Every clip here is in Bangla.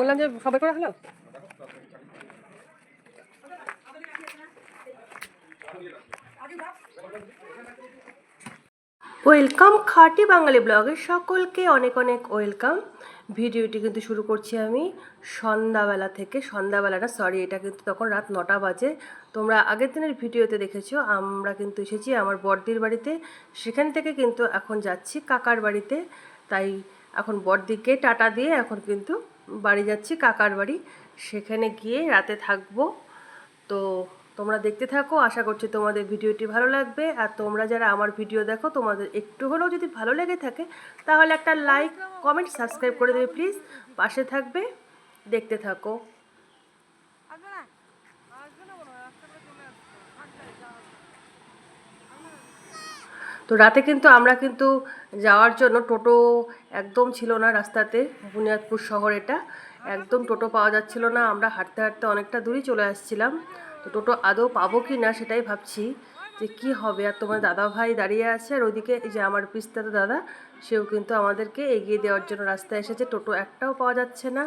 বললাম যে সবাই হলো? ওয়েলকাম খাটি বাঙালি ব্লগে সকলকে অনেক অনেক ওয়েলকাম। ভিডিওটি কিন্তু শুরু করছি আমি সন্ধ্যাবেলা থেকে। সন্ধ্যাবেলাটা সরি এটা কিন্তু তখন রাত নটা বাজে। তোমরা আগের দিনের ভিডিওতে দেখেছ, আমরা কিন্তু এসেছি আমার বড়দির বাড়িতে। সেখান থেকে কিন্তু এখন যাচ্ছি কাকার বাড়িতে। তাই এখন বড়দিকে টাটা দিয়ে এখন কিন্তু বাড়ি যাচ্ছি, কাকার বাড়ি। সেখানে গিয়ে রাতে থাকব। তো তোমরা দেখতে থাকো, আশা করছি তোমাদের ভিডিওটি ভালো লাগবে। আর তোমরা যারা আমার ভিডিও দেখো, তোমাদের একটু হলেও যদি ভালো লেগে থাকে, তাহলে একটা লাইক কমেন্ট সাবস্ক্রাইব করে দেবে প্লিজ পাশে থাকবে, দেখতে থাকো। তো রাতে কিন্তু আমরা কিন্তু যাওয়ার জন্য টোটো একদম ছিল না রাস্তাতে, বুনিয়াদপুর শহর এটা। একদম টোটো পাওয়া যাচ্ছিল না, আমরা হাঁটতে হাঁটতে অনেকটা দূরই চলে আসছিলাম। তো টোটো আদৌ পাবো কি না সেটাই ভাবছি যে কি হবে। আর তোমার দাদা ভাই দাঁড়িয়ে আছে আর ওইদিকে এই যে আমার পিস্তাতে দাদা, সেও কিন্তু আমাদেরকে এগিয়ে দেওয়ার জন্য রাস্তায় এসেছে। টোটো একটাও পাওয়া যাচ্ছে না।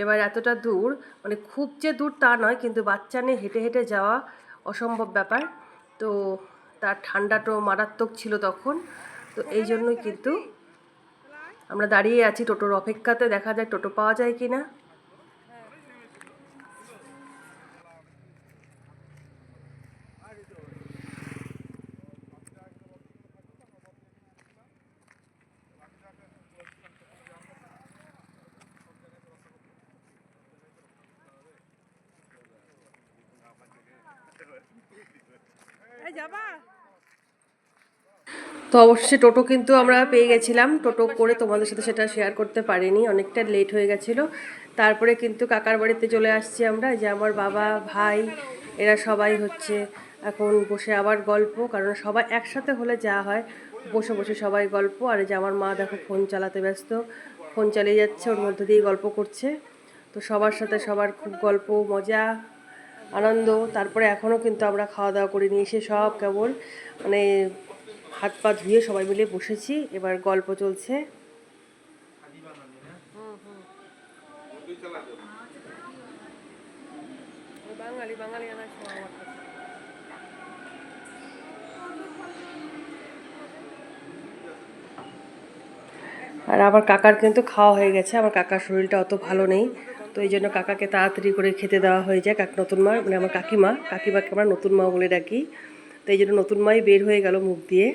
এবার এতটা দূর মানে খুব যে দূর তা নয়, কিন্তু বাচ্চা নিয়ে হেঁটে হেঁটে যাওয়া অসম্ভব ব্যাপার। তো তার ঠান্ডাটাও মারাত্মক ছিল তখন। তো এই জন্যই কিন্তু আমরা দাঁড়িয়ে আছি টোটোর অপেক্ষাতে। দেখা যায় টোটো পাওয়া যায় কি না তো অবশ্যই টোটো কিন্তু আমরা পেয়ে গেছিলাম। টোটো করে তোমাদের সাথে সেটা শেয়ার করতে পারিনি, অনেকটা লেট হয়ে গেছিল। তারপরে কিন্তু কাকার বাড়িতে চলে আসছি আমরা, যে আমার বাবা, ভাই, এরা সবাই হচ্ছে এখন বসে আবার গল্প, কারণ সবাই একসাথে হলে যা হয়, বসে বসে সবাই গল্প। আর যে আমার মা দেখো ফোন চালাতে ব্যস্ত ফোন চালিয়ে যাচ্ছে, ওর মধ্যে দিয়ে গল্প করছে। তো সবার সাথে সবার খুব গল্প, মজা, আনন্দ। তারপরে এখনও কিন্তু আমরা খাওয়া দাওয়া করিনি এসে সব কেবল মানে হাত পা ধুয়ে সবাই মিলে বসেছি এবার গল্প চলছে। বাঙালি বাঙালি আর আমার কাকার কিন্তু খাওয়া হয়ে গেছে আমার কাকার শরীরটা অত ভালো নেই তো এই জন্য কাকাকে তাড়াতাড়ি করে খেতে দেওয়া হয়ে যায় কাক নতুন মা মানে আমার কাকিমা কাকিমাকে আমরা নতুন মা বলে ডাকি। তো এই জন্য নতুন মাই বের হয়ে গেল মুখ দিয়ে।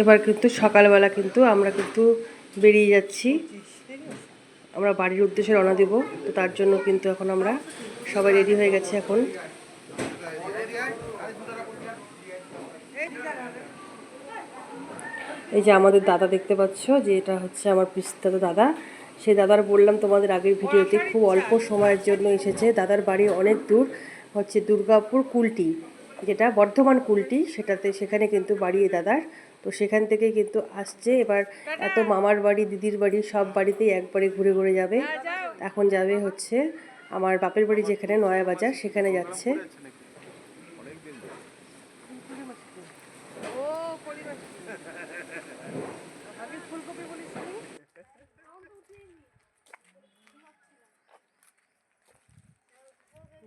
এবার কিন্তু সকালবেলা কিন্তু আমরা কিন্তু বেরিয়ে যাচ্ছি আমরা বাড়ির উদ্দেশ্যে রওনা দেব। তো তার জন্য কিন্তু এখন আমরা সবাই রেডি হয়ে গেছে এখন। এই যে আমাদের দাদা দেখতে পাচ্ছ যে এটা হচ্ছে আমার পিস্তাতো দাদা। সেই দাদার বললাম তোমাদের আগের ভিডিওতে খুব অল্প সময়ের জন্য এসেছে। দাদার বাড়ি অনেক দূর, হচ্ছে দুর্গাপুর কুলটি, যেটা বর্ধমান কুলটি, সেটাতে সেখানে কিন্তু বাড়ি দাদার। তো সেখান থেকে কিন্তু আসছে। এবার এত মামার বাড়ি দিদির বাড়ি সব বাড়িতেই একবারে ঘুরে ঘুরে যাবে। এখন যাবে হচ্ছে আমার বাপের বাড়ি যেখানে নয়া বাজার সেখানে যাচ্ছে।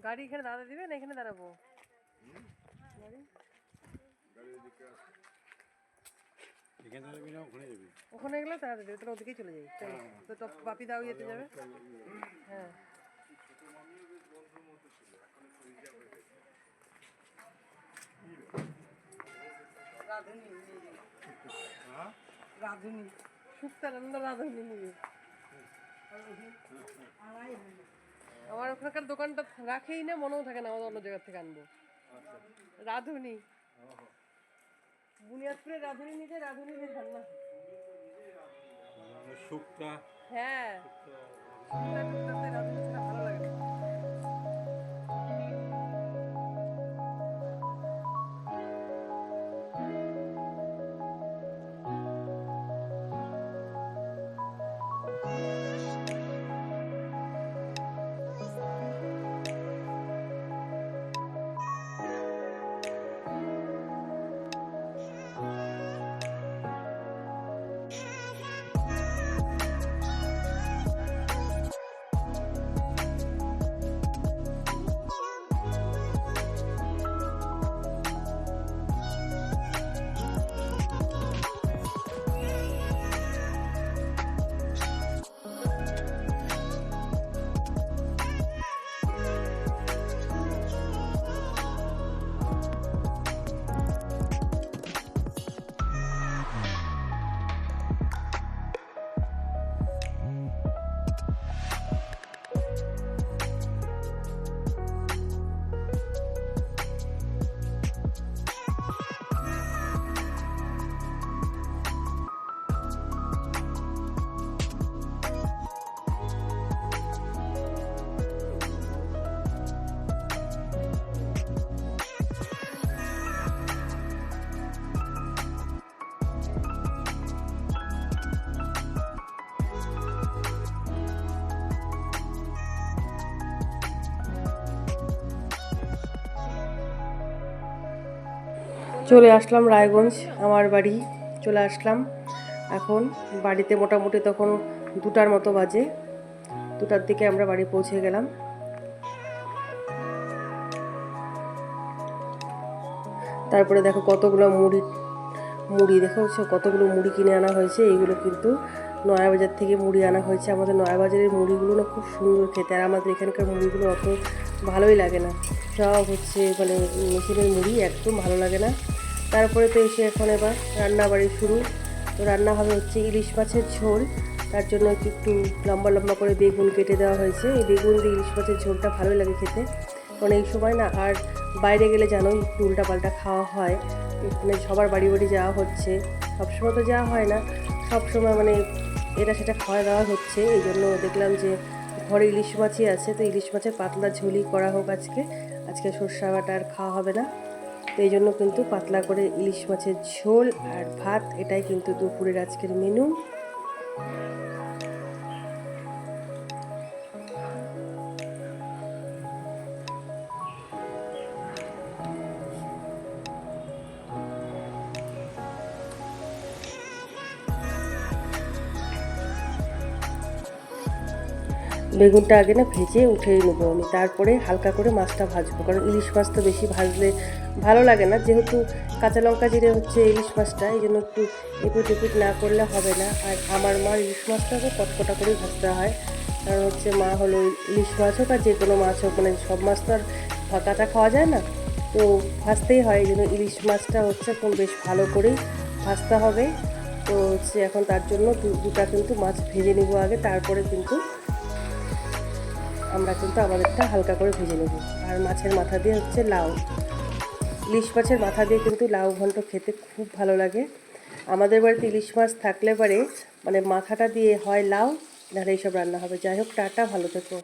গাড়ি এখানে দাঁড়া দিবে না এখানে দাঁড়াবো। না ওখানে যাবি। গেলে তাড়াতাড়ি দেবে তাহলে ওদিকেই চলে যাই চলো তো টপ বাপি দাও যেতে যাবে। হ্যাঁ রাধুনি সুক্তানন্দ রাধুনি। নিয়ে আমার ওখানকার দোকানটা রাখেই না মনেও থাকে না আমাদের অন্য জায়গা থেকে আনব। রাধুনি। বুনিয়াদপুরে রাধুনি নিতে রাধুনি নিজে না শুকটা হ্যাঁ চলে আসলাম রায়গঞ্জ, আমার বাড়ি চলে আসলাম। এখন বাড়িতে মোটামুটি তখন দুটার মতো বাজে, দুটার দিকে আমরা বাড়ি পৌঁছে গেলাম। তারপরে দেখো কতগুলো মুড়ি মুড়ি দেখো কতগুলো মুড়ি কিনে আনা হয়েছে, এইগুলো কিন্তু নয়াবাজার থেকে মুড়ি আনা হয়েছে। আমাদের নয়াবাজারের মুড়িগুলো না খুব সুন্দর খেতে, আর আমাদের এখানকার মুড়িগুলো অত ভালোই লাগে না। সব হচ্ছে মানে মেশিনের মুড়ি, একদম ভালো লাগে না। তারপরে তো এসে এখন এবার রান্না বাড়ি শুরু। তো রান্না হবে হচ্ছে ইলিশ মাছের ঝোল। তার জন্য একটু লম্বা লম্বা করে বেগুন কেটে দেওয়া হয়েছে। এই বেগুন দিয়ে ইলিশ মাছের ঝোলটা ভালোই লাগে খেতে। কারণ এই সময় না আর বাইরে গেলে জানোই একটু উল্টাপাল্টা খাওয়া হয়। মানে সবার বাড়ি বাড়ি যাওয়া হচ্ছে। সবসময় তো যাওয়া হয় না। সবসময় মানে এটা সেটা খাওয়া দাওয়া হচ্ছে। এই জন্য দেখলাম যে ঘরে ইলিশ মাছই আছে। তো ইলিশ মাছের পাতলা ঝোলই করা হোক আজকে। আজকে সর্ষা বাটা আর খাওয়া হবে না। তো এই জন্য কিন্তু পাতলা করে ইলিশ মাছের ঝোল আর ভাত, এটাই কিন্তু দুপুরের আজকের মেনু বেগুনটা আগে না ভেজে উঠেই নেব আমি। তারপরে হালকা করে মাছটা ভাজবো, কারণ ইলিশ মাছ তো বেশি ভাজলে ভালো লাগে না। যেহেতু কাঁচা লঙ্কা জিরে হচ্ছে ইলিশ মাছটা, এই জন্য একটু এপুট এপিট না করলে হবে না। আর আমার মা ইলিশ মাছটাকে কটকটা করেই ভাজতে হয়। কারণ হচ্ছে মা হলো ইলিশ মাছ হোক আর যে কোনো মাছ হোক মানে সব মাছ তো আর কাঁচা খাওয়া যায় না। তো ভাজতেই হয়, এই জন্য ইলিশ মাছটা হচ্ছে এখন বেশ ভালো করেই ভাজতে হবে। তো হচ্ছে এখন তার জন্য দুটা কিন্তু মাছ ভেজে নিব আগে, তারপরে কিন্তু আমরা কিন্তু আমাদেরটা হালকা করে ভেজে নেব। আর মাছের মাথা দিয়ে হচ্ছে লাউ। ইলিশ মাছের মাথা দিয়ে কিন্তু লাউ ঘন্ট খেতে খুব ভালো লাগে। আমাদের বাড়িতে ইলিশ মাছ থাকলে পরে মানে মাথাটা দিয়ে হয় লাউ, নাহলে এইসব রান্না হবে। যাই হোক, টাটা, ভালো থেকো।